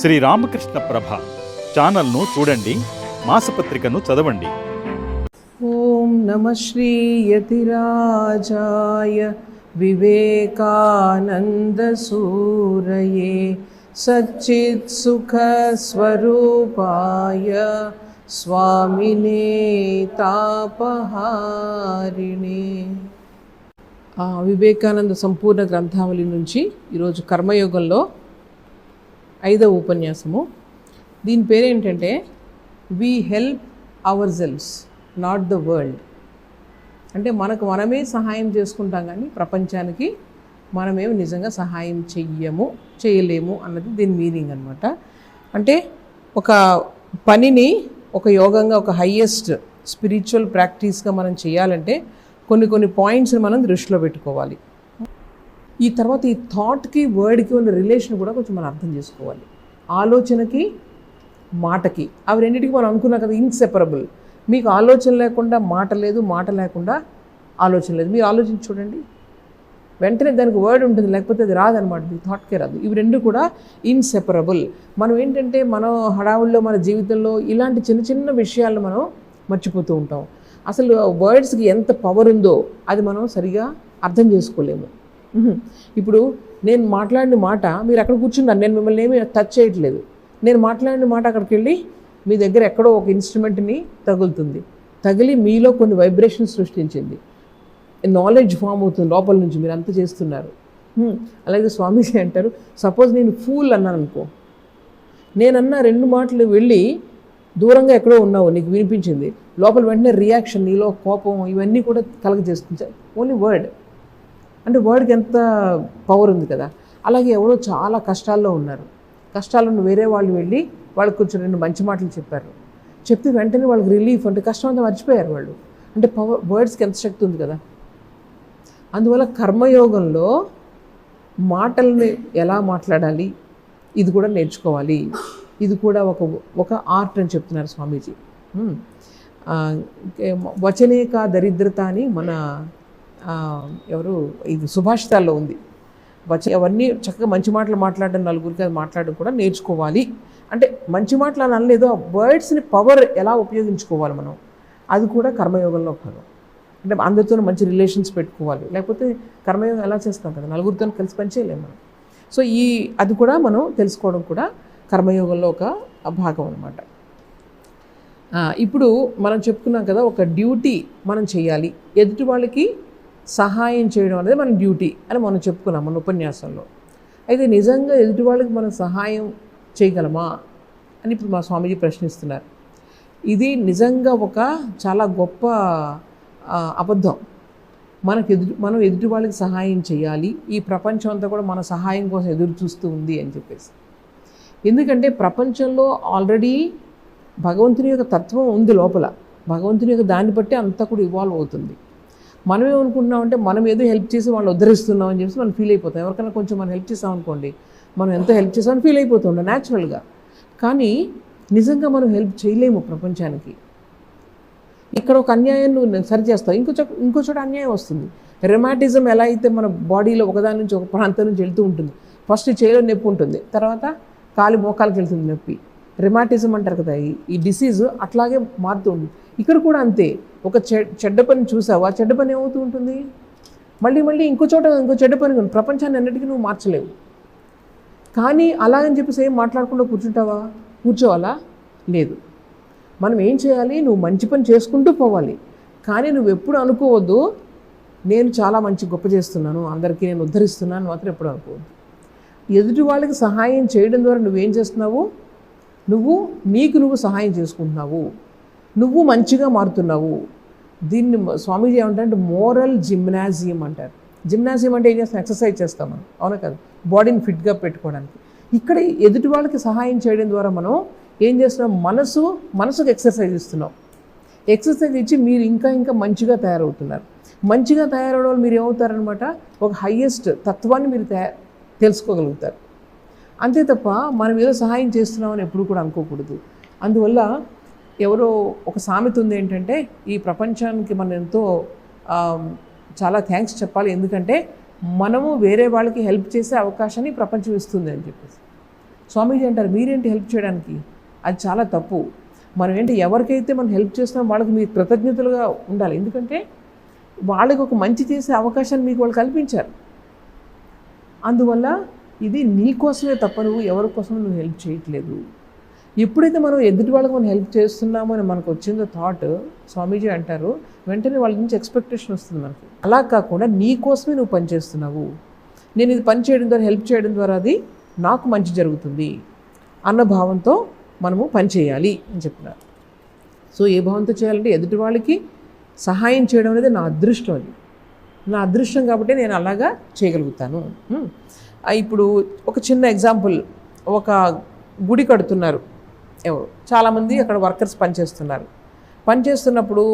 శ్రీ రామకృష్ణ ప్రభ ఛానల్ను చూడండి మాసపత్రికను చదవండి. ఓం నమ శ్రీ యతిరాజాయ సుఖ స్వరూపాయ స్వామినే తాపహారిణి వివేకానంద సంపూర్ణ గ్రంథావళి నుంచి ఈరోజు కర్మయోగంలో ఐదవ ఉపన్యాసము. దీని పేరేంటంటే we help ourselves not the world అంటే మనకు మనమే సహాయం చేసుకుంటాం కానీ ప్రపంచానికి మనమేమి నిజంగా సహాయం చెయ్యము చేయలేము అన్నది దీని మీనింగ్ అనమాట అంటే ఒక పనిని ఒక యోగంగా ఒక హయ్యెస్ట్ స్పిరిచువల్ ప్రాక్టీస్గా మనం చేయాలంటే కొన్ని కొన్ని పాయింట్స్ మనం దృష్టిలో పెట్టుకోవాలి. ఈ తర్వాత ఈ థాట్కి వర్డ్కి ఉన్న రిలేషన్ కూడా కొంచెం మనం అర్థం చేసుకోవాలి. ఆలోచనకి మాటకి. అవి రెండింటికి మనం అనుకున్నాం కదా ఇన్సెపరబుల్ మీకు ఆలోచన లేకుండా మాట లేదు మాట లేకుండా ఆలోచన లేదు. మీరు ఆలోచించి చూడండి. వెంటనే దానికి వర్డ్ ఉంటుంది లేకపోతే అది రాదనమాట మీ థాట్కే రాదు. ఇవి రెండు కూడా ఇన్సెపరబుల్ మనం ఏంటంటే మనం హడావుల్లో మన జీవితంలో ఇలాంటి చిన్న చిన్న విషయాలను మనం మర్చిపోతూ ఉంటాం. అసలు వర్డ్స్కి ఎంత పవర్ ఉందో అది మనం సరిగా అర్థం చేసుకోలేము. ఇప్పుడు నేను మాట్లాడిన మాట మీరు అక్కడ కూర్చున్నారు నేను మిమ్మల్ని ఏమీ టచ్ చేయట్లేదు. నేను మాట్లాడిన మాట అక్కడికి వెళ్ళి మీ దగ్గర ఎక్కడో ఒక ఇన్స్ట్రుమెంట్ని తగులుతుంది. తగిలి మీలో కొన్ని వైబ్రేషన్ సృష్టించింది. నాలెడ్జ్ ఫామ్ అవుతుంది లోపల నుంచి మీరు అంత చేస్తున్నారు. అలాగే స్వామీజీ అంటారు సపోజ్ నేను ఫూల్ అన్నాను అనుకో నేనన్న రెండు మాటలు వెళ్ళి దూరంగా ఎక్కడో ఉన్నావు నీకు వినిపించింది. లోపల వెంటనే రియాక్షన్ నీలో కోపం ఇవన్నీ కూడా కలగజేస్తుంది. ఓన్లీ వర్డ్ అంటే వర్డ్కి ఎంత పవర్ ఉంది కదా. అలాగే ఎవరో చాలా కష్టాల్లో ఉన్నారు. కష్టాలను వేరే వాళ్ళు వెళ్ళి వాళ్ళకి కొంచెం రెండు మంచి మాటలు చెప్పారు. చెప్తే వెంటనే వాళ్ళకి రిలీఫ్ అంటే కష్టం అంతా మర్చిపోయారు వాళ్ళు. అంటే పవర్ వర్డ్స్కి ఎంత శక్తి ఉంది కదా. అందువల్ల కర్మయోగంలో మాటల్ని ఎలా మాట్లాడాలి? ఇది కూడా నేర్చుకోవాలి. ఇది కూడా ఒక ఒక ఆర్ట్ అని చెప్తున్నారు స్వామీజీ. వచనేక దరిద్రత అని మన ఎవరు? ఇది సుభాషితాల్లో ఉంది. వచ్చి అవన్నీ చక్కగా మంచి మాటలు మాట్లాడడం నలుగురికి అది మాట్లాడడం కూడా నేర్చుకోవాలి. అంటే మంచి మాటలు అని అనలేదు ఆ వర్డ్స్ని పవర్ ఎలా ఉపయోగించుకోవాలి మనం? అది కూడా కర్మయోగంలో భాగం. అంటే అందరితో మంచి రిలేషన్స్ పెట్టుకోవాలి. లేకపోతే కర్మయోగం ఎలా చేస్తాం కదా? నలుగురితో కలిసి పనిచేయలేము మనం. సో ఈ అది కూడా మనం తెలుసుకోవడం కూడా కర్మయోగంలో ఒక భాగం అనమాట ఇప్పుడు మనం చెప్పుకున్నాం కదా ఒక డ్యూటీ మనం చేయాలి. ఎదుటి వాళ్ళకి సహాయం చేయడం అనేది మన డ్యూటీ అని మనం చెప్పుకున్నాం మన ఉపన్యాసంలో. అయితే నిజంగా ఎదుటి వాళ్ళకి మనం సహాయం చేయగలమా అని ఇప్పుడు మా స్వామీజీ ప్రశ్నిస్తున్నారు. ఇది నిజంగా ఒక చాలా గొప్ప అబద్ధం. మనకు ఎదుటి మనం ఎదుటి వాళ్ళకి సహాయం చేయాలి. ఈ ప్రపంచం అంతా కూడా మన సహాయం కోసం ఎదురు చూస్తూ ఉంది అని చెప్పేసి. ఎందుకంటే ప్రపంచంలో ఆల్రెడీ భగవంతుని యొక్క తత్వం ఉంది లోపల. భగవంతుని యొక్క దాన్ని బట్టి అంతా కూడా ఇవాల్వ్ అవుతుంది. మనం ఏమనుకుంటున్నామంటే మనం ఏదో హెల్ప్ చేసి వాళ్ళు ఉద్ధరిస్తున్నాం అని చెప్పేసి మనం ఫీల్ అయిపోతాం. ఎవరికైనా కొంచెం మనం హెల్ప్ చేసాం అనుకోండి మనం ఎంత హెల్ప్ చేసామని ఫీల్ అయిపోతుండే న్యాచురల్గా కానీ నిజంగా మనం హెల్ప్ చేయలేము ప్రపంచానికి. ఇక్కడ ఒక అన్యాయం నువ్వు సరి చేస్తావు. ఇంకో చోట ఇంకో చోట అన్యాయం వస్తుంది. రెమాటిజం ఎలా అయితే మన బాడీలో ఒకదాని నుంచి ఒక ప్రాంతం నుంచి వెళ్తూ ఉంటుంది. ఫస్ట్ చేలో నొప్పి ఉంటుంది. తర్వాత కాలి మోకాలకి వెళ్తుంది నొప్పి. రెమాటిజం అంటారు కదా ఈ ఈ డిసీజ్ అట్లాగే మారుతూ ఉంటుంది. ఇక్కడ కూడా అంతే. ఒక చెడ్డ పని చూసావు? ఆ చెడ్డ పని ఏమవుతూ ఉంటుంది? మళ్ళీ మళ్ళీ ఇంకో చోట ఇంకో చెడ్డ పని ప్రపంచాన్ని అన్నిటికీ నువ్వు మార్చలేవు. కానీ అలా అని చెప్పేసి ఏం మాట్లాడకుండా కూర్చుంటావా? కూర్చోవాలా? లేదు. మనం ఏం చేయాలి? నువ్వు మంచి పని చేసుకుంటూ పోవాలి. కానీ నువ్వు ఎప్పుడు అనుకోవద్దు నేను చాలా మంచి గొప్ప చేస్తున్నాను అందరికీ నేను ఉద్ధరిస్తున్నాను మాత్రం ఎప్పుడు అనుకోవద్దు. ఎదుటి వాళ్ళకి సహాయం చేయడం ద్వారా నువ్వేం చేస్తున్నావు? నువ్వు నీకు నువ్వు సహాయం చేసుకుంటున్నావు. నువ్వు మంచిగా మారుతున్నావు. దీన్ని స్వామీజీ ఏమంటారంటే మోరల్ జిమ్నాజియం అంటారు. జిమ్నాజియం అంటే ఏం చేస్తాం? ఎక్సర్సైజ్ చేస్తాం మనం. అవునా కాదు? బాడీని ఫిట్గా పెట్టుకోవడానికి. ఇక్కడ ఎదుటి వాళ్ళకి సహాయం చేయడం ద్వారా మనం ఏం చేస్తున్నాం? మనసు మనసుకు ఎక్సర్సైజ్ ఇస్తున్నాం. ఎక్సర్సైజ్ ఇచ్చి మీరు ఇంకా ఇంకా మంచిగా తయారవుతున్నారు. మంచిగా తయారవడం వల్ల మీరు ఏమవుతారనమాట ఒక హయ్యెస్ట్ తత్వాన్ని మీరు తయా తెలుసుకోగలుగుతారు. అంతే తప్ప మనం ఏదో సహాయం చేస్తున్నామని ఎప్పుడు కూడా అనుకోకూడదు. అందువల్ల ఎవరో ఒక సామెత ఉంది ఏంటంటే ఈ ప్రపంచానికి మనం ఎంతో చాలా థ్యాంక్స్ చెప్పాలి. ఎందుకంటే మనము వేరే వాళ్ళకి హెల్ప్ చేసే అవకాశాన్ని ప్రపంచం ఇస్తుంది అని చెప్పేసి. స్వామీజీ అంటారు మీరేంటి హెల్ప్ చేయడానికి? అది చాలా తప్పు. మనం ఏంటి ఎవరికైతే మనం హెల్ప్ చేస్తున్నాం వాళ్ళకి మీరు కృతజ్ఞతలుగా ఉండాలి. ఎందుకంటే వాళ్ళకి ఒక మంచి చేసే అవకాశాన్ని మీకు వాళ్ళు కల్పించారు. అందువల్ల ఇది నీ కోసమే తప్ప నువ్వు ఎవరి కోసం నువ్వు హెల్ప్ చేయట్లేదు. ఎప్పుడైతే మనం ఎదుటి వాళ్ళకి మనం హెల్ప్ చేస్తున్నామో అని మనకు వచ్చిందో థాట్ స్వామీజీ అంటారు వెంటనే వాళ్ళ నుంచి ఎక్స్పెక్టేషన్ వస్తుంది మనకి. అలా కాకుండా నీ కోసమే నువ్వు పనిచేస్తున్నావు నేను ఇది పని చేయడం ద్వారా హెల్ప్ చేయడం ద్వారా అది నాకు మంచి జరుగుతుంది అన్న భావంతో మనము పని చేయాలి అని చెప్పినారు సో ఏ భావంతో చేయాలంటే ఎదుటి వాళ్ళకి సహాయం చేయడం అనేది నా అదృష్టం అది. నా అదృష్టం కాబట్టి నేను అలాగా చేయగలుగుతాను. ఇప్పుడు ఒక చిన్న ఎగ్జాంపుల్ ఒక గుడి కడుతున్నారు. ఎవరు? చాలామంది అక్కడ వర్కర్స్ పనిచేస్తున్నారు. పనిచేస్తున్నప్పుడు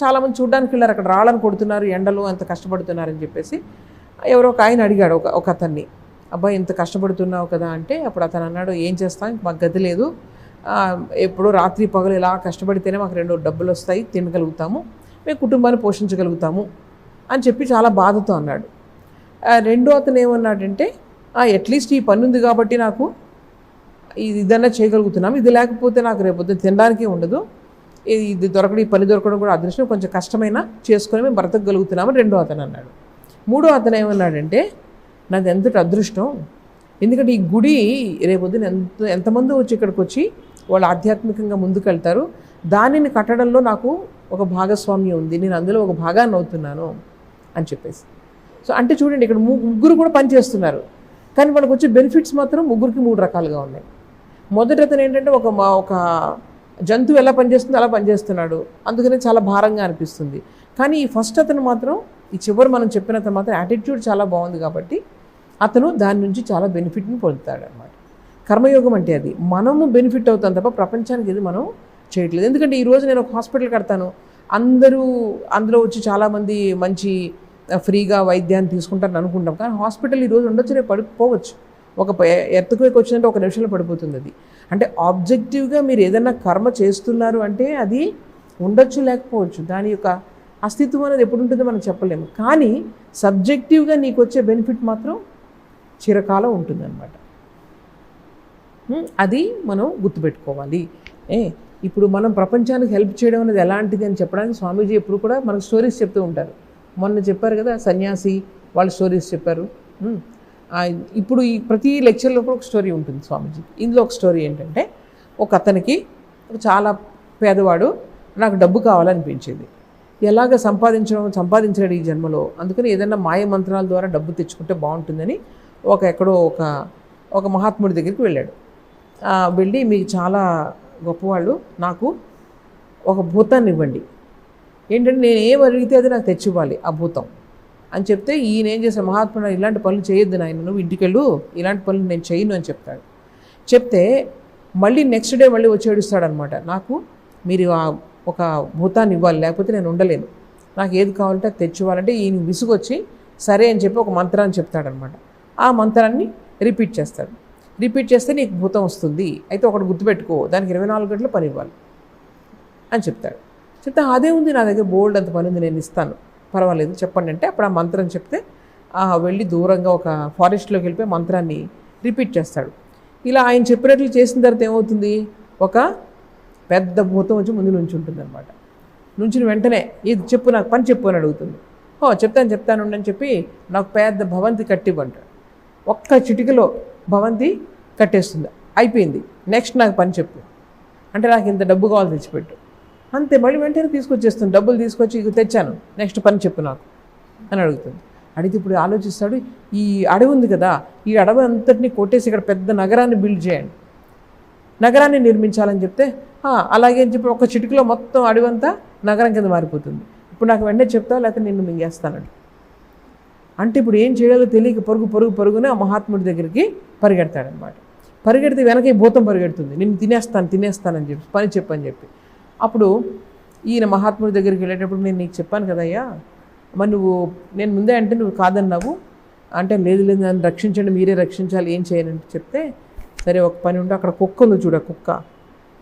చాలామంది చూడడానికి వెళ్ళారు అక్కడ రాళ్ళని కొడుతున్నారు ఎండలు ఎంత కష్టపడుతున్నారని చెప్పేసి ఎవరో ఒక ఆయన అడిగాడు ఒక ఒక అతన్ని. అబ్బాయి ఇంత కష్టపడుతున్నావు కదా అంటే అప్పుడు అతను అన్నాడు ఏం చేస్తాం మాకు గది లేదు. ఎప్పుడో రాత్రి పగలు ఇలా కష్టపడితేనే మాకు రెండు డబ్బులు వస్తాయి తినగలుగుతాము మేము కుటుంబాన్ని పోషించగలుగుతాము అని చెప్పి చాలా బాధతో అన్నాడు. రెండో అతను ఏమన్నాడంటే అట్లీస్ట్ ఈ పని ఉంది కాబట్టి నాకు ఇదన్నా చేయగలుగుతున్నాం. ఇది లేకపోతే నాకు రేపొద్దు తినడానికి ఉండదు. ఇది దొరకడం ఈ పని దొరకడం కూడా అదృష్టం. కొంచెం కష్టమైన చేసుకొని మేము బ్రతకగలుగుతున్నామని రెండో అతను అన్నాడు. మూడో అతను ఏమన్నాడంటే నాది ఎంతటి అదృష్టం. ఎందుకంటే ఈ గుడి రేపొద్దున ఎంత ఎంతమంది వచ్చి ఇక్కడికి వచ్చి వాళ్ళు ఆధ్యాత్మికంగా ముందుకెళ్తారు. దానిని కట్టడంలో నాకు ఒక భాగస్వామ్యం ఉంది. నేను అందులో ఒక భాగాన్ని అవుతున్నాను అని చెప్పేసి. సో అంటే చూడండి ఇక్కడ ముగ్గురు కూడా పని చేస్తున్నారు. కానీ మనకు వచ్చే బెనిఫిట్స్ మాత్రం ముగ్గురికి మూడు రకాలుగా ఉన్నాయి. మొదటి అతను ఏంటంటే ఒక మా- ఒక జంతువు ఎలా పనిచేస్తుందో అలా పనిచేస్తున్నాడు. అందుకనే చాలా భారంగా అనిపిస్తుంది. కానీ ఈ ఫస్ట్ అతను మాత్రం ఈ చివరి మనం చెప్పిన అతను మాత్రం యాటిట్యూడ్ చాలా బాగుంది కాబట్టి అతను దాని నుంచి చాలా బెనిఫిట్ని పొందుతాడు అనమాట కర్మయోగం అంటే అది. మనము బెనిఫిట్ అవుతాం తప్ప ప్రపంచానికి ఇది మనం చేయట్లేదు. ఎందుకంటే ఈరోజు నేను ఒక హాస్పిటల్ కడతాను. అందరూ అందులో వచ్చి చాలామంది మంచి ఫ్రీగా వైద్యాన్ని తీసుకుంటారని అనుకుంటాం. కానీ హాస్పిటల్ ఈరోజు ఉండొచ్చు రేపు పడిపోవచ్చు ఒక ఎర్త్క్వేక్ వచ్చిందంటే ఒక నిమిషంలో పడిపోతుంది అది. అంటే ఆబ్జెక్టివ్గా మీరు ఏదైనా కర్మ చేస్తున్నారు అంటే అది ఉండొచ్చు లేకపోవచ్చు. దాని యొక్క అస్తిత్వం అనేది ఎప్పుడు ఉంటుందో మనం చెప్పలేము. కానీ సబ్జెక్టివ్గా నీకు వచ్చే బెనిఫిట్ మాత్రం చిరకాలం ఉంటుందన్నమాట. అది మనం గుర్తుపెట్టుకోవాలి. ఏ ఇప్పుడు మనం ప్రపంచానికి హెల్ప్ చేయడం అనేది ఎలాంటిది అని చెప్పడానికి స్వామీజీ ఎప్పుడు కూడా మనకు స్టోరీస్ చెప్తూ ఉంటారు. మొన్న చెప్పారు కదా సన్యాసి వాళ్ళ స్టోరీస్ చెప్పారు. ఇప్పుడు ఈ ప్రతి లెక్చర్లో కూడా ఒక స్టోరీ ఉంటుంది స్వామీజీ. ఇందులో ఒక స్టోరీ ఏంటంటే ఒక అతనికి చాలా పేదవాడు నాకు డబ్బు కావాలనిపించింది. ఎలాగ సంపాదించడం సంపాదించలేడు ఈ జన్మలో? అందుకని ఏదైనా మాయ మంత్రాల ద్వారా డబ్బు తెచ్చుకుంటే బాగుంటుందని ఒక ఎక్కడో ఒక ఒక మహాత్ముడి దగ్గరికి వెళ్ళాడు. వెళ్ళి మీకు చాలా గొప్పవాళ్ళు నాకు ఒక భూతాన్ని ఇవ్వండి ఏంటంటే నేను ఏం అడిగితే అది నాకు తెచ్చివ్వాలి ఆ భూతం. అని చెప్తే ఈయన ఏం చేశాడు? మహాత్ముడు ఇలాంటి పనులు చేయొద్దు నాయన నువ్వు ఇంటికి వెళ్ళు ఇలాంటి పనులు నేను చేయను అని చెప్తాడు. చెప్తే మళ్ళీ నెక్స్ట్ డే మళ్ళీ వచ్చి ఏడుస్తాడనమాట నాకు మీరు ఆ ఒక భూతాన్ని ఇవ్వాలి లేకపోతే నేను ఉండలేను. నాకు ఏది కావాలంటే తెచ్చివ్వాలంటే ఈయన విసుగొచ్చి సరే అని చెప్పి ఒక మంత్రాన్ని చెప్తాడనమాట ఆ మంత్రాన్ని రిపీట్ చేస్తాడు. రిపీట్ చేస్తే నీకు భూతం వస్తుంది. అయితే ఒకటి గుర్తుపెట్టుకో దానికి ఇరవై నాలుగు గంటలు పని ఇవ్వాలి అని చెప్తాడు. చెప్తే అదే ఉంది నా దగ్గర బోల్డ్ అంత పని ఉంది నేను ఇస్తాను. పర్వాలేదు చెప్పండి అంటే అప్పుడు ఆ మంత్రం చెప్తే వెళ్ళి దూరంగా ఒక ఫారెస్ట్లోకి వెళ్ళిపోయి మంత్రాన్ని రిపీట్ చేస్తాడు. ఇలా ఆయన చెప్పినట్లు చేసిన తర్వాత ఏమవుతుంది? ఒక పెద్ద భూతం వచ్చి ముందు నుంచి ఉంటుంది అనమాట నుంచిన వెంటనే ఇది చెప్పు నాకు పని చెప్పు అని అడుగుతుంది. ఓ చెప్తాను చెప్తాను అని చెప్పి నాకు పెద్ద భవంతి కట్టివ్వంటాడు. ఒక్క చిటికలో భవంతి కట్టేస్తుంది. అయిపోయింది. నెక్స్ట్ నాకు పని చెప్పు. అంటే నాకు ఇంత డబ్బు కావాలి తెచ్చిపెట్టు. అంతే మళ్ళీ వెంటనే తీసుకొచ్చేస్తుంది డబ్బులు తీసుకొచ్చి ఇక తెచ్చాను. నెక్స్ట్ పని చెప్పు నాకు అని అడుగుతుంది. అడిగితే ఇప్పుడు ఆలోచిస్తాడు ఈ అడవి ఉంది కదా ఈ అడవి అంతటిని కొట్టేసి ఇక్కడ పెద్ద నగరాన్ని బిల్డ్ చేయండి. నగరాన్ని నిర్మించాలని చెప్తే అలాగే అని చెప్పి ఒక చిటికలో మొత్తం అడవంతా నగరం కింద మారిపోతుంది. ఇప్పుడు నాకు వెంటనే చెప్తావు? లేకపోతే నిన్ను మింగేస్తానండి. అంటే ఇప్పుడు ఏం చేయాలో తెలియక పరుగు పరుగు పరుగునే ఆ మహాత్ముడి దగ్గరికి పరిగెడతాడనమాట. పరిగెడితే వెనక ఈ భూతం పరిగెడుతుంది. నేను తినేస్తాను తినేస్తానని చెప్పి పని చెప్పని చెప్పి. అప్పుడు ఈయన మహాత్ముడి దగ్గరికి వెళ్ళేటప్పుడు నేను నీకు చెప్పాను కదయ్యా మరి నువ్వు నేను ముందే అంటే నువ్వు కాదన్నావు. అంటే లేదు లేదు నన్ను రక్షించండి మీరే రక్షించాలి ఏం చేయాలంటే చెప్తే సరే ఒక పని ఉంటే అక్కడ కుక్క ఉంది చూడ కుక్క.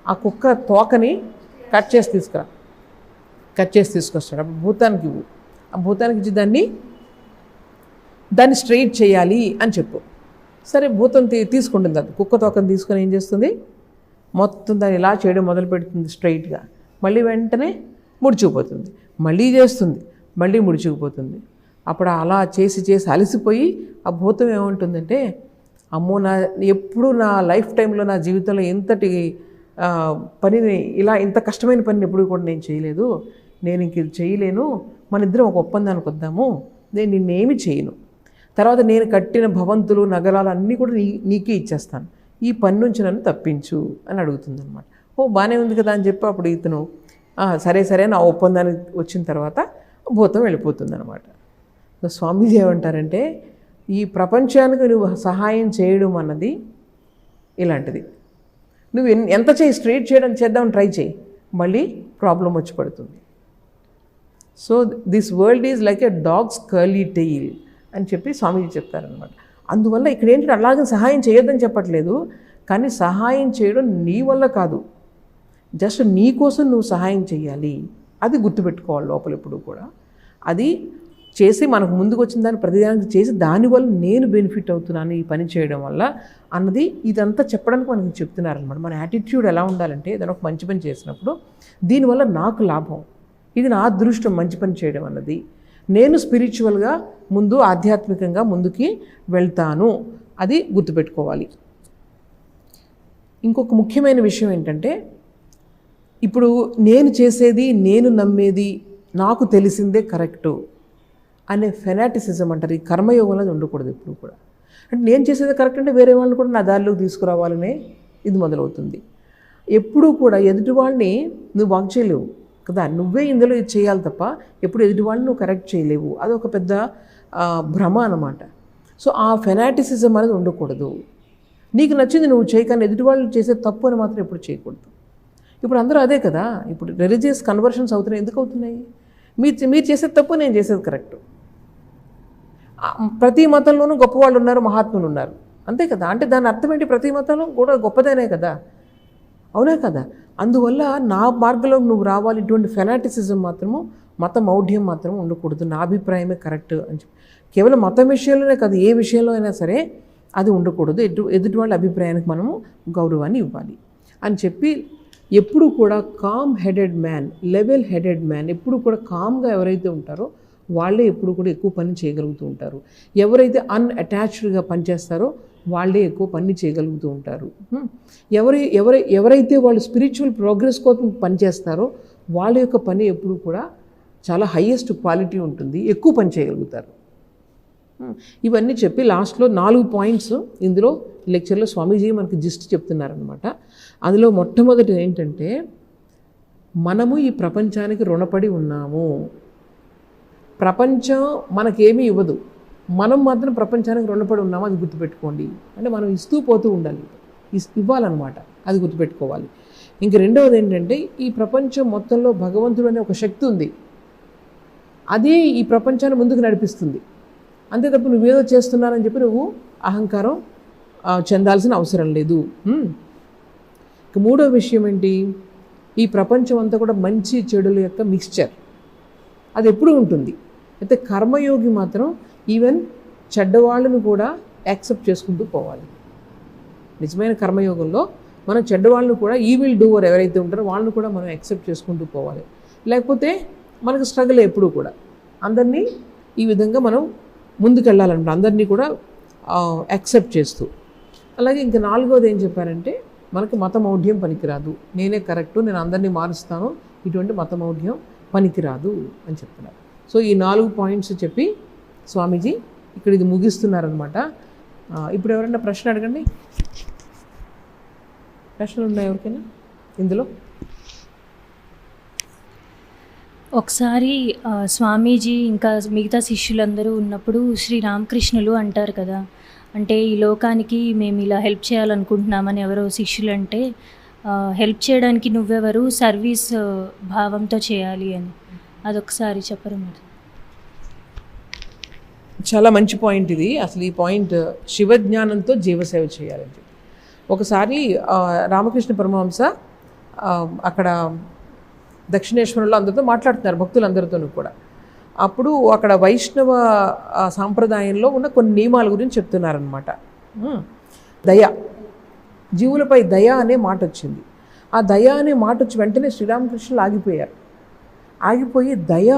ఆ కుక్క తోకని కట్ చేసి తీసుకురా. కట్ చేసి తీసుకొస్తాడు. అప్పుడు భూతానికి ఇవ్వు. ఆ భూతానికి ఇచ్చి దాన్ని దాన్ని స్ట్రైట్ చేయాలి అని చెప్పు. సరే భూతం తీ తీసుకుంటుంది అది. కుక్క తోకని తీసుకొని ఏం చేస్తుంది? మొత్తం దాన్ని ఇలా చేయడం మొదలు పెడుతుంది స్ట్రైట్గా మళ్ళీ వెంటనే ముడుచుకుపోతుంది. మళ్ళీ చేస్తుంది. మళ్ళీ ముడుచుకుపోతుంది. అప్పుడు అలా చేసి చేసి అలసిపోయి ఆ భూతం ఏముంటుందంటే అమ్మో నా ఎప్పుడు నా లైఫ్ టైంలో నా జీవితంలో ఎంతటి పనిని ఇలా ఇంత కష్టమైన పనిని ఎప్పుడు కూడా నేను చేయలేదు. నేను ఇంక ఇది చేయలేను. మన ఇద్దరం ఒక ఒప్పందానికి వద్దాము. నేను నిన్నేమి చేయను. తర్వాత నేను కట్టిన భవంతులు నగరాలు అన్నీ కూడా నీ నీకే ఇచ్చేస్తాను. ఈ పని నుంచి నన్ను తప్పించు అని అడుగుతుంది అనమాట ఓ బాగానే ఉంది కదా అని చెప్పి అప్పుడు ఇతను సరే సరే నా ఒప్పందానికి వచ్చిన తర్వాత భూతం వెళ్ళిపోతుంది అనమాట స్వామీజీ ఏమంటారంటే ఈ ప్రపంచానికి నువ్వు సహాయం చేయడం అన్నది ఇలాంటిది. నువ్వు ఎన్- ఎంత చేయి స్ట్రేట్ చేయడం చేద్దాం ట్రై చేయి. మళ్ళీ ప్రాబ్లం వచ్చి పడుతుంది. So this world is like a dog's curly tail అని చెప్పి స్వామీజీ చెప్తారనమాట అందువల్ల ఇక్కడ ఏంటంటే అలాగే సహాయం చేయొద్దని చెప్పట్లేదు కానీ సహాయం చేయడం నీ వల్ల కాదు. జస్ట్ నీ కోసం నువ్వు సహాయం చేయాలి అది గుర్తుపెట్టుకోవాలి లోపల ఎప్పుడు కూడా. అది చేసి మనకు ముందుకు వచ్చిన దాన్ని ప్రతిదానికి చేసి దానివల్ల నేను బెనిఫిట్ అవుతున్నాను ఈ పని చేయడం వల్ల అన్నది ఇదంతా చెప్పడానికి మనకి చెప్తున్నారనమాట మన యాటిట్యూడ్ ఎలా ఉండాలంటే ఏదైనా ఒక మంచి పని చేసినప్పుడు దీనివల్ల నాకు లాభం. ఇది నా అదృష్టం మంచి పని చేయడం అన్నది. నేను స్పిరిచువల్గా ముందు ఆధ్యాత్మికంగా ముందుకి వెళ్తాను. అది గుర్తుపెట్టుకోవాలి. ఇంకొక ముఖ్యమైన విషయం ఏంటంటే ఇప్పుడు నేను చేసేది నేను నమ్మేది నాకు తెలిసిందే కరెక్టు అనే ఫెనాటిసిజం అంటారు. ఈ కర్మయోగంలో అది ఉండకూడదు ఎప్పుడు కూడా. అంటే నేను చేసేది కరెక్ట్ అంటే వేరే వాళ్ళని కూడా నా దారిలోకి తీసుకురావాలనే ఇది మొదలవుతుంది. ఎప్పుడూ కూడా ఎదుటి వాళ్ళని నువ్వు వాక్ చేయలేవు. కదా నువ్వే ఇందులో ఇది చేయాలి తప్ప ఎప్పుడు ఎదుటి వాళ్ళు నువ్వు కరెక్ట్ చేయలేవు. అదొక పెద్ద భ్రమ అనమాట సో ఆ ఫెనాటిసిజం అనేది ఉండకూడదు. నీకు నచ్చింది నువ్వు చేయకని ఎదుటి వాళ్ళు చేసే తప్పు అని మాత్రం ఎప్పుడు చేయకూడదు. ఇప్పుడు అందరూ అదే కదా ఇప్పుడు రిలీజియస్ కన్వర్షన్స్ అవుతున్నాయి ఎందుకు అవుతున్నాయి? మీరు మీరు చేసేది తప్పు నేను చేసేది కరెక్ట్ ప్రతి మతంలోనూ గొప్పవాళ్ళు ఉన్నారు మహాత్ములు ఉన్నారు. అంతే కదా అంటే దాని అర్థం ఏంటి? ప్రతి మతంలో కూడా గొప్పదేనే కదా. అవునా కదా? అందువల్ల నా మార్గంలో నువ్వు రావాలి ఇటువంటి ఫెనాటిసిజం మాత్రము మత మౌఢ్యం మాత్రం ఉండకూడదు. నా అభిప్రాయమే కరెక్ట్ అని చెప్పి. కేవలం మతం విషయంలోనే కాదు ఏ విషయంలో అయినా సరే అది ఉండకూడదు. ఎటు ఎదుటి వాళ్ళ అభిప్రాయానికి మనము గౌరవాన్ని ఇవ్వాలి. అని చెప్పి ఎప్పుడు కూడా calm headed man level headed man ఎప్పుడు కూడా కామ్గా ఎవరైతే ఉంటారో వాళ్ళే ఎప్పుడు కూడా ఎక్కువ పని చేయగలుగుతూ ఉంటారు. ఎవరైతే అన్అటాచ్డ్గా పనిచేస్తారో వాళ్ళే ఎక్కువ పని చేయగలుగుతూ ఉంటారు. ఎవరి ఎవరై ఎవరైతే వాళ్ళు స్పిరిచువల్ ప్రోగ్రెస్ కోసం పనిచేస్తారో వాళ్ళ యొక్క పని ఎప్పుడు కూడా చాలా హయ్యెస్ట్ క్వాలిటీ ఉంటుంది. ఎక్కువ పని చేయగలుగుతారు. ఇవన్నీ చెప్పి లాస్ట్లో నాలుగు పాయింట్స్ ఇందులో లెక్చర్లో స్వామీజీ మనకి జిస్ట్ చెప్తున్నారనమాట అందులో మొట్టమొదటి ఏంటంటే మనము ఈ ప్రపంచానికి రుణపడి ఉన్నాము. ప్రపంచం మనకేమీ ఇవ్వదు. మనం మాత్రం ప్రపంచానికి రుణపడి ఉన్నామో అది గుర్తుపెట్టుకోండి. అంటే మనం ఇస్తూ పోతూ ఉండాలి. ఇస్- ఇవ్వాలన్నమాట. అది గుర్తుపెట్టుకోవాలి. ఇంక రెండవది ఏంటంటే ఈ ప్రపంచం మొత్తంలో భగవంతుడు అనే ఒక శక్తి ఉంది. అదే ఈ ప్రపంచాన్ని ముందుకు నడిపిస్తుంది. అంతే తప్ప నువ్వేదో చేస్తున్నానని చెప్పి నువ్వు అహంకారం చెందాల్సిన అవసరం లేదు. ఇక మూడో విషయం ఏంటి? ఈ ప్రపంచం అంతా కూడా మంచి చెడుల యొక్క మిక్స్చర్ అది ఎప్పుడూ ఉంటుంది. అయితే కర్మయోగి మాత్రం ఈవెన్ చెడ్డవాళ్ళను కూడా యాక్సెప్ట్ చేసుకుంటూ పోవాలి. నిజమైన కర్మయోగంలో మనం చెడ్డవాళ్ళను కూడా ఈవిల్ డూవర్ ఎవరైతే ఉంటారో వాళ్ళని కూడా మనం యాక్సెప్ట్ చేసుకుంటూ పోవాలి. లేకపోతే మనకు స్ట్రగుల్ ఎప్పుడూ కూడా. అందరినీ ఈ విధంగా మనం ముందుకెళ్ళాలన్నమాట. అందరినీ కూడా యాక్సెప్ట్ చేస్తూ. అలాగే ఇంకా నాలుగోది ఏం చెప్పారంటే మనకు మతమౌఢ్యం పనికిరాదు. నేనే కరెక్టు నేను అందరినీ మారుస్తాను. ఇటువంటి మతమౌఢ్యం పనికిరాదు అని చెప్తున్నారు. సో ఈ నాలుగు పాయింట్స్ చెప్పి స్వామీజీ ఇక్కడ ఇది ముగిస్తున్నారనమాట ఇప్పుడు ఎవరైనా ప్రశ్న అడగండి. ప్రశ్నలు ఉన్నాయి ఎవరికైనా? ఇందులో? ఒకసారి స్వామీజీ ఇంకా మిగతా శిష్యులందరూ ఉన్నప్పుడు శ్రీ రామకృష్ణులు అంటారు కదా. అంటే ఈ లోకానికి మేము ఇలా హెల్ప్ చేయాలనుకుంటున్నామని ఎవరో శిష్యులు అంటే హెల్ప్ చేయడానికి నువ్వెవరు సర్వీస్ భావంతో చేయాలి అని. అదొకసారి చెప్పరు మరి. చాలా మంచి పాయింట్ ఇది. అసలు ఈ పాయింట్ శివజ్ఞానంతో జీవసేవ చేయాలని ఒకసారి రామకృష్ణ పరమహంస అక్కడ దక్షిణేశ్వరంలో అందరితో మాట్లాడుతున్నారు భక్తులందరితోనూ కూడా. అప్పుడు అక్కడ వైష్ణవ సాంప్రదాయంలో ఉన్న కొన్ని నియమాల గురించి చెప్తున్నారనమాట దయ. జీవులపై దయ అనే మాట వచ్చింది. ఆ దయ అనే మాట వచ్చి వెంటనే శ్రీరామకృష్ణులు ఆగిపోయారు. ఆగిపోయి దయ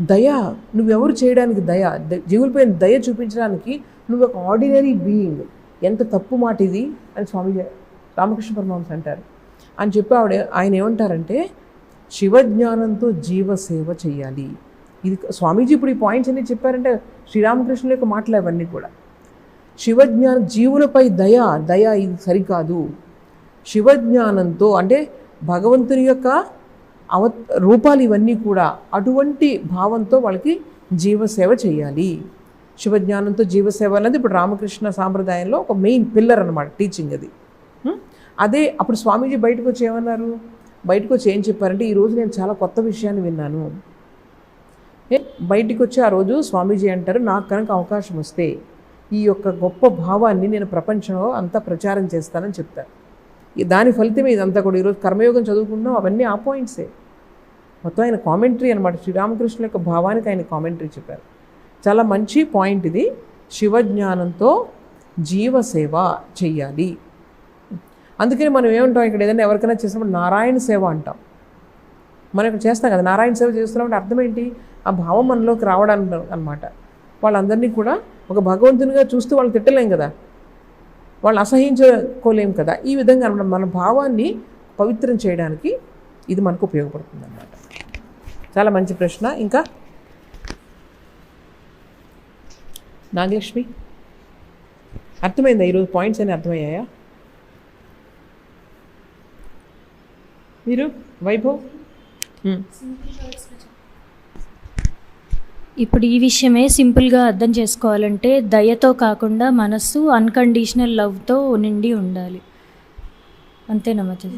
దయ నువ్వెవరు చేయడానికి దయ? జీవులపై దయ చూపించడానికి నువ్వు ఒక ఆర్డినరీ బీయింగ్ ఎంత తప్పు మాట ఇది? అని స్వామి రామకృష్ణ పరమహంస అంటారు. అని చెప్పి ఆవిడ ఆయన ఏమంటారంటే శివజ్ఞానంతో జీవసేవ చేయాలి. ఇది స్వామీజీ ఇప్పుడు ఈ పాయింట్స్ అన్ని చెప్పారంటే శ్రీరామకృష్ణుల యొక్క మాటలు అవన్నీ కూడా. శివజ్ఞాన జీవులపై దయ దయ ఇది సరికాదు. శివజ్ఞానంతో అంటే భగవంతుని యొక్క అవ రూపాలు ఇవన్నీ కూడా అటువంటి భావంతో వాళ్ళకి జీవసేవ చేయాలి. శివజ్ఞానంతో జీవసేవ అనేది ఇప్పుడు రామకృష్ణ సాంప్రదాయంలో ఒక మెయిన్ పిల్లర్ అనమాట టీచింగ్ అది. అదే అప్పుడు స్వామీజీ బయటకు వచ్చి ఏమన్నారు? బయటకు వచ్చి ఏం చెప్పారంటే ఈరోజు నేను చాలా కొత్త విషయాన్ని విన్నాను. ఏ, బయటికి వచ్చి ఆ రోజు స్వామీజీ అంటారు నాకు కనుక అవకాశం వస్తే ఈ యొక్క గొప్ప భావాన్ని నేను ప్రపంచంలో అంతా ప్రచారం చేస్తానని చెప్తాను దాని ఫలితమే ఇదంతా కూడా. ఈరోజు కర్మయోగం చదువుకున్నాం అవన్నీ ఆ పాయింట్సే. మొత్తం ఆయన కామెంటరీ అనమాట శ్రీరామకృష్ణుల యొక్క భావానికి ఆయన కామెంటరీ చెప్పారు. చాలా మంచి పాయింట్ ఇది. శివజ్ఞానంతో జీవసేవ చెయ్యాలి. అందుకని మనం ఏమంటాం ఇక్కడ ఏదైనా ఎవరికైనా చేసినప్పుడు నారాయణ సేవ అంటాం. మనం ఇక్కడ చేస్తాం కదా నారాయణ సేవ చేస్తున్నామంటే అర్థం ఏంటి? ఆ భావం మనలోకి రావడానికి అనమాట వాళ్ళందరినీ కూడా ఒక భగవంతునిగా చూస్తూ వాళ్ళు తిట్టలేం కదా. వాళ్ళు అసహించుకోలేం కదా. ఈ విధంగా మన భావాన్ని పవిత్రం చేయడానికి ఇది మనకు ఉపయోగపడుతుంది అన్నమాట చాలా మంచి ప్రశ్న. ఇంకా? నాగలక్ష్మి? అర్థమైందా ఈరోజు పాయింట్స్ అన్నీ అర్థమయ్యాయా? మీరు? వైభవ్. ఇప్పుడు ఈ విషయమే సింపుల్గా అర్థం చేసుకోవాలంటే దయతో కాకుండా మనస్సు అన్కండిషనల్ లవ్తో నిండి ఉండాలి. అంతేనా మధ్య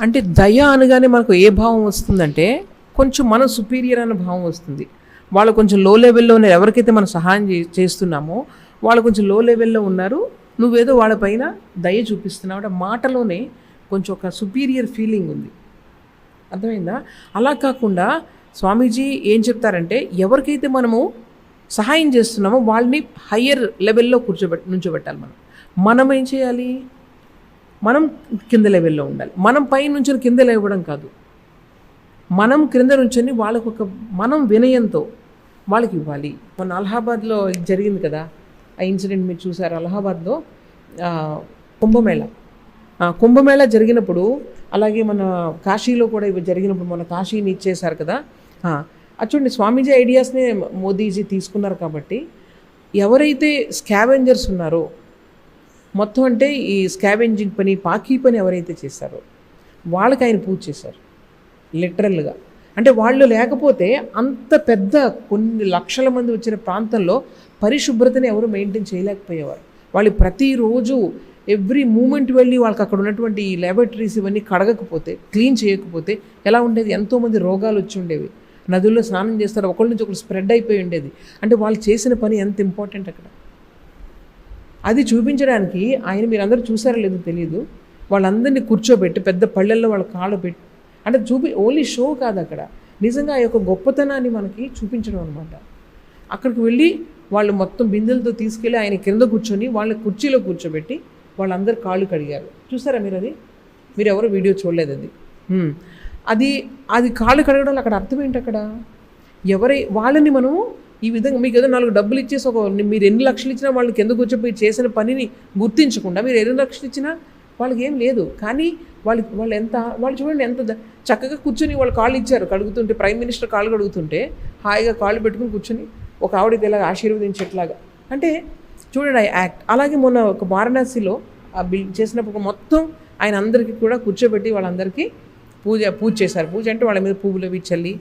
అంటే దయ అనగానే మనకు ఏ భావం వస్తుందంటే కొంచెం మనం సుపీరియర్ అనే భావం వస్తుంది. వాళ్ళు కొంచెం లో లెవెల్లో ఉన్నారు ఎవరికైతే మనం సహాయం చే- చేస్తున్నామో వాళ్ళు కొంచెం లో లెవెల్లో ఉన్నారు నువ్వేదో వాళ్ళపైన దయ చూపిస్తున్నావు అంటే మాటలోనే కొంచెం ఒక సుపీరియర్ ఫీలింగ్ ఉంది. అర్థమైందా? అలా కాకుండా స్వామీజీ ఏం చెప్తారంటే ఎవరికైతే మనము సహాయం చేస్తున్నామో వాళ్ళని హయ్యర్ లెవెల్లో కూర్చోబెట్ నుంచోబెట్టాలి మనం. మనం ఏం చేయాలి? మనం కింద లెవెల్లో ఉండాలి. మనం పై నుంచి కింద లేవడం కాదు. మనం క్రింద నుంచొని వాళ్ళకు ఒక మనం వినయంతో వాళ్ళకి ఇవ్వాలి. మొన్న అలహాబాద్లో జరిగింది కదా ఆ ఇన్సిడెంట్ మీరు చూసారు? అలహాబాద్లో కుంభమేళ. కుంభమేళ జరిగినప్పుడు అలాగే మన కాశీలో కూడా ఇవి జరిగినప్పుడు మన కాశీని ఇచ్చేశారు కదా. ఆ, చూడండి స్వామీజీ ఐడియాస్నే మోదీజీ తీసుకున్నారు కాబట్టి ఎవరైతే స్కావెంజర్స్ ఉన్నారో మొత్తం అంటే ఈ స్కావెంజింగ్ పని పాకీ పని ఎవరైతే చేశారో వాళ్ళకి ఆయన పూజ చేశారు. లిటరల్గా అంటే వాళ్ళు లేకపోతే అంత పెద్ద కొన్ని లక్షల మంది వచ్చిన ప్రాంతంలో పరిశుభ్రతని ఎవరు మెయింటైన్ చేయలేకపోయేవారు. వాళ్ళు ప్రతిరోజు ఎవ్రీ మూమెంట్ వెళ్ళి వాళ్ళకి అక్కడ ఉన్నటువంటి ఈ ల్యాబొరేటరీస్ ఇవన్నీ కడగకపోతే క్లీన్ చేయకపోతే ఎలా ఉండేది? ఎంతోమంది రోగాలు వచ్చి ఉండేవి. నదుల్లో స్నానం చేస్తారు ఒకళ్ళ నుంచి ఒకరు స్ప్రెడ్ అయిపోయి ఉండేది. అంటే వాళ్ళు చేసిన పని ఎంత ఇంపార్టెంట్ అక్కడ? అది చూపించడానికి ఆయన మీరందరూ చూసారో లేదో తెలియదు వాళ్ళందరినీ కూర్చోబెట్టి పెద్ద పళ్ళల్లో వాళ్ళ కాళ్ళు పెట్టి అంటే చూపి ఓన్లీ షో కాదు అక్కడ. నిజంగా ఆ యొక్క గొప్పతనాన్ని మనకి చూపించడం అనమాట అక్కడికి వెళ్ళి వాళ్ళు మొత్తం బిందెలతో తీసుకెళ్ళి ఆయన కింద కూర్చొని వాళ్ళ కుర్చీలో కూర్చోబెట్టి వాళ్ళందరూ కాళ్ళు కడిగారు. చూసారా మీరు అది? మీరు ఎవరు వీడియో చూడలేదు అది. అది అది కాళ్ళు కడగడం అక్కడ అర్థం ఏంటి అక్కడ? ఎవరై వాళ్ళని మనము ఈ విధంగా మీకు ఏదో నాలుగు డబ్బులు ఇచ్చేసి ఒక మీరు ఎన్ని లక్షలు ఇచ్చినా వాళ్ళకి ఎందుకు కూర్చోపోయి చేసిన పనిని గుర్తించకుండా మీరు ఎన్ని లక్షలు ఇచ్చినా వాళ్ళకి ఏం లేదు. కానీ వాళ్ళకి వాళ్ళు ఎంత వాళ్ళు చూడండి ఎంత చక్కగా కూర్చొని వాళ్ళు కాళ్ళు ఇచ్చారు కడుగుతుంటే ప్రైమ్ మినిస్టర్ కాళ్ళు కడుగుతుంటే హాయిగా కాళ్ళు పెట్టుకుని కూర్చొని ఒక ఆవిడకి ఇలాగ ఆశీర్వదించేట్లాగా. అంటే చూడండి ఆ యాక్ట్. అలాగే మొన్న ఒక వారణాసిలో ఆ బిల్ చేసినప్పుడు మొత్తం ఆయన అందరికీ కూడా కూర్చోబెట్టి వాళ్ళందరికీ పూజ పూజ చేశారు. పూజ అంటే వాళ్ళ మీద పువ్వులు అవి చల్లి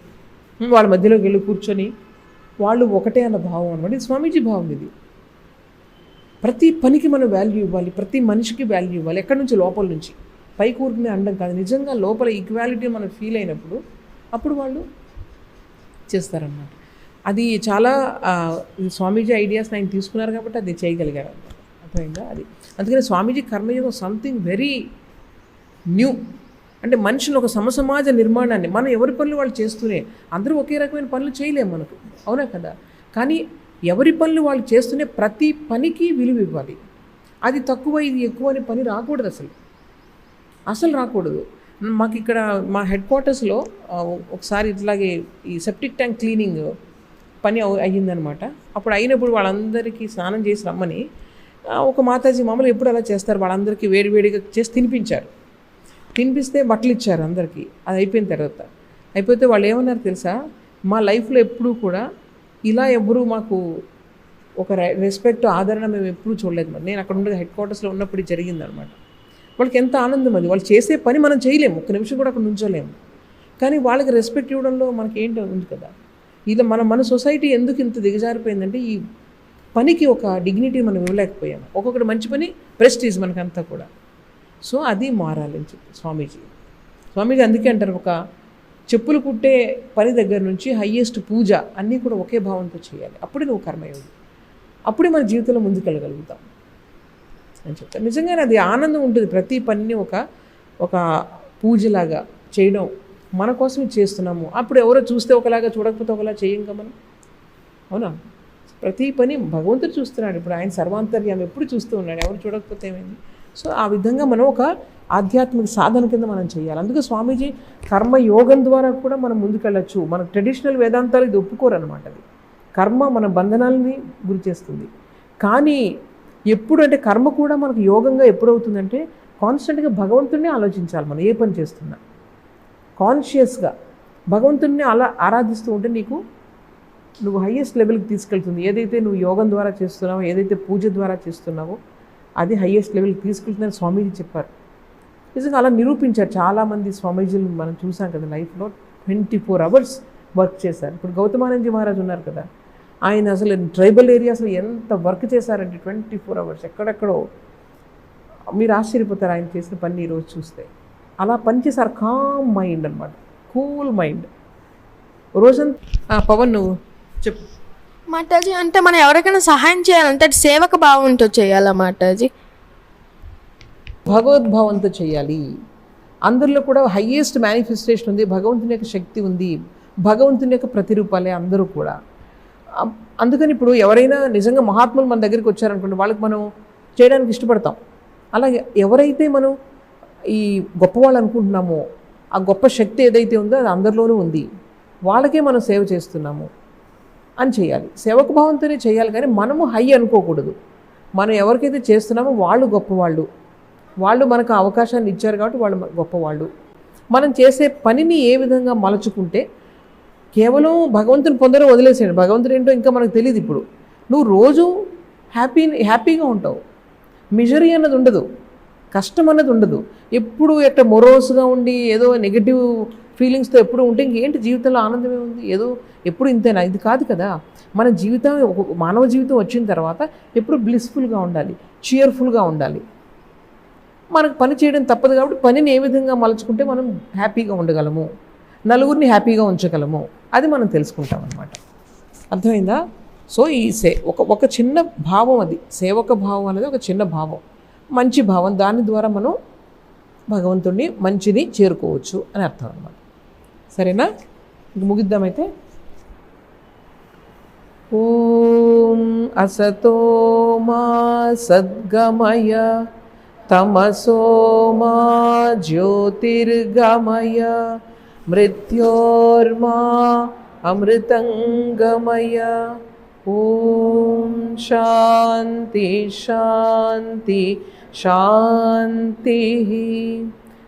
వాళ్ళ మధ్యలోకి వెళ్ళి కూర్చొని వాళ్ళు ఒకటే అన్న భావం అనమాట స్వామీజీ భావం ఇది. ప్రతి పనికి మనం వాల్యూ ఇవ్వాలి ప్రతి మనిషికి వాల్యూ ఇవ్వాలి ఎక్కడి నుంచి? లోపల నుంచి. పై కూరుకునే అండం కాదు. నిజంగా లోపల ఈక్వాలిటీ మనం ఫీల్ అయినప్పుడు అప్పుడు వాళ్ళు చేస్తారన్నమాట. అది చాలా స్వామీజీ ఐడియాస్ ఆయన తీసుకున్నారు కాబట్టి అది చేయగలిగారు అనమాట అర్థమైందా? అది. అందుకని స్వామీజీ కర్మయోగం సంథింగ్ వెరీ న్యూ అంటే మనుషులు ఒక సమసమాజ నిర్మాణాన్ని మనం ఎవరి పనులు వాళ్ళు చేస్తూనే అందరూ ఒకే రకమైన పనులు చేయలేము మనకు. అవునా కదా? కానీ ఎవరి పనులు వాళ్ళు చేస్తూనే ప్రతి పనికి విలువ ఇవ్వాలి. అది తక్కువ ఇది ఎక్కువ అనే పని రాకూడదు అసలు. అసలు రాకూడదు. మాకు ఇక్కడ మా హెడ్ క్వార్టర్స్లో ఒకసారి ఇట్లాగే ఈ సెప్టిక్ ట్యాంక్ క్లీనింగ్ పని అయ్యిందనమాట. అప్పుడు అయినప్పుడు వాళ్ళందరికీ స్నానం చేసి రమ్మని ఒక మాతాజీ మామూలు ఎప్పుడు అలా చేస్తారు. వాళ్ళందరికీ వేడివేడిగా చేసి తినిపించారు. తినిపిస్తే బట్టలు ఇచ్చారు అందరికీ. అది అయిపోయిన తర్వాత. అయిపోతే వాళ్ళు ఏమన్నారు తెలుసా? మా లైఫ్లో ఎప్పుడూ కూడా ఇలా ఎవ్వరూ మాకు ఒక రెస్పెక్ట్ ఆదరణ మేము ఎప్పుడూ చూడలేదు మరి. నేను అక్కడ ఉండే హెడ్ క్వార్టర్స్లో ఉన్నప్పుడు జరిగింది జరిగిందనమాట. వాళ్ళకి ఎంత ఆనందం అది. వాళ్ళు చేసే పని మనం చేయలేము. ఒక్క నిమిషం కూడా అక్కడ నుంచోలేము. కానీ వాళ్ళకి రెస్పెక్ట్ ఇవ్వడంలో మనకి ఏంటో ఉంది కదా. ఇలా మన మన సొసైటీ ఎందుకు ఇంత దిగజారిపోయిందంటే ఈ పనికి ఒక డిగ్నిటీ మనం ఇవ్వలేకపోయాము. ఒక్కొక్కటి మంచి పని ప్రెస్టీజ్ మనకంతా కూడా. సో అది మారాలని చెప్పి స్వామీజీ. స్వామీజీ అందుకే అంటారు ఒక చెప్పులు కుట్టే పని దగ్గర నుంచి హయ్యెస్ట్ పూజ అన్నీ కూడా ఒకే భావంతో చేయాలి. అప్పుడే నువ్వు కర్మయోగి. అప్పుడే మన జీవితంలో ముందుకెళ్ళగలుగుతాం అని చెప్తాను నిజంగానే అది ఆనందం ఉంటుంది. ప్రతి పనిని ఒక ఒక పూజలాగా చేయడం మన కోసం చేస్తున్నాము. అప్పుడు ఎవరో చూస్తే ఒకలాగా చూడకపోతే ఒకలా చేయంగా మనం. అవునా? ప్రతి పని భగవంతుడు చూస్తున్నాడు. ఇప్పుడు ఆయన సర్వాంతర్యం ఎప్పుడు చూస్తూ ఉన్నాడు. ఎవరు చూడకపోతే ఏమైంది? సో ఆ విధంగా మనం ఒక ఆధ్యాత్మిక సాధన కింద మనం చేయాలి. అందుకే స్వామీజీ కర్మ యోగం ద్వారా కూడా మనం ముందుకెళ్ళచ్చు. మన ట్రెడిషనల్ వేదాంతాలు ఇది ఒప్పుకోరు అనమాట అది. కర్మ మన బంధనాలని గురి చేస్తుంది. కానీ ఎప్పుడు అంటే కర్మ కూడా మనకు యోగంగా ఎప్పుడు అవుతుందంటే కాన్స్టెంట్గా భగవంతుడిని ఆలోచించాలి మనం ఏ పని చేస్తున్నా. కాన్షియస్గా భగవంతుడిని అలా ఆరాధిస్తూ ఉంటే నీకు నువ్వు హయ్యెస్ట్ లెవెల్కి తీసుకెళ్తుంది. ఏదైతే నువ్వు యోగం ద్వారా చేస్తున్నావో ఏదైతే పూజ ద్వారా చేస్తున్నావో అది హయ్యెస్ట్ లెవెల్కి తీసుకెళ్తుందని స్వామీజీ చెప్పారు. నిజంగా అలా నిరూపించారు చాలామంది స్వామీజీలు మనం చూసాం కదా లైఫ్లో ట్వంటీ ఫోర్ అవర్స్ వర్క్ చేశారు. ఇప్పుడు గౌతమానందజీ మహారాజ్ ఉన్నారు కదా. ఆయన అసలు ట్రైబల్ ఏరియాస్లో ఎంత వర్క్ చేశారంటే ట్వంటీ ఫోర్ అవర్స్ ఎక్కడెక్కడో. మీరు ఆశ్చర్యపోతారు ఆయన చేసిన పని ఈరోజు చూస్తే. అలా పనిచేశారు కామ్ మైండ్ అనమాట కూల్ మైండ్ రోజంతా పవన్ నువ్వు చెప్పు. మాతాజీ? అంటే మనం ఎవరికైనా సహాయం చేయాలంటే అది సేవక భావంతో చేయాలా మాతాజీ? భగవద్భావంతో చేయాలి. అందరిలో కూడా హయ్యెస్ట్ మేనిఫెస్టేషన్ ఉంది భగవంతుని యొక్క శక్తి ఉంది భగవంతుని యొక్క ప్రతిరూపాలే అందరూ కూడా. అందుకని ఇప్పుడు ఎవరైనా నిజంగా మహాత్ములు మన దగ్గరికి వచ్చారనుకోండి వాళ్ళకి మనం చేయడానికి ఇష్టపడతాం. అలాగే ఎవరైతే మనం ఈ గొప్పవాళ్ళు అనుకుంటున్నామో ఆ గొప్ప శక్తి ఏదైతే ఉందో అది అందరిలోనూ ఉంది. వాళ్ళకే మనం సేవ చేస్తున్నాము. అని చేయాలి. సేవక భావంతోనే చేయాలి కానీ మనము హై అనుకోకూడదు. మనం ఎవరికైతే చేస్తున్నామో వాళ్ళు గొప్పవాళ్ళు. వాళ్ళు మనకు అవకాశాన్ని ఇచ్చారు కాబట్టి వాళ్ళు గొప్పవాళ్ళు. మనం చేసే పనిని ఏ విధంగా మలుచుకుంటే కేవలం భగవంతుని పొందడం వదిలేసాడు భగవంతుడు ఏంటో ఇంకా మనకు తెలియదు ఇప్పుడు. నువ్వు రోజు హ్యాపీ హ్యాపీగా ఉంటావు. మిజరీ అన్నది ఉండదు. కష్టం అన్నది ఉండదు. ఎప్పుడు ఎట్ట మొరోస్గా ఉండి ఏదో నెగిటివ్ ఫీలింగ్స్తో ఎప్పుడు ఉంటే ఇంకేంటి జీవితంలో ఆనందమే ఉంది? ఏదో ఎప్పుడు ఇంతేనా? ఇది కాదు కదా. మన జీవితం ఒక మానవ జీవితం వచ్చిన తర్వాత ఎప్పుడు బ్లిస్ఫుల్గా ఉండాలి చియర్ఫుల్గా ఉండాలి. మనకు పని చేయడం తప్పదు కాబట్టి పనిని ఏ విధంగా మలుచుకుంటే మనం హ్యాపీగా ఉండగలము? నలుగురిని హ్యాపీగా ఉంచగలము? అది మనం తెలుసుకుంటాం అనమాట అర్థమైందా? సో ఈ సే ఒక ఒక చిన్న భావం అది. సేవక భావం అనేది ఒక చిన్న భావం. మంచి భావం. దాని ద్వారా మనం భగవంతుడిని మంచిని చేరుకోవచ్చు అని అర్థం అనమాట సరేనా ఇంక ముగిద్దామైతే ఓం అసతో మా సద్గమయ తమసో మా జ్యోతిర్గమయ మృత్యోర్మా అమృతంగమయ ఓం శాంతి శాంతి శాంతి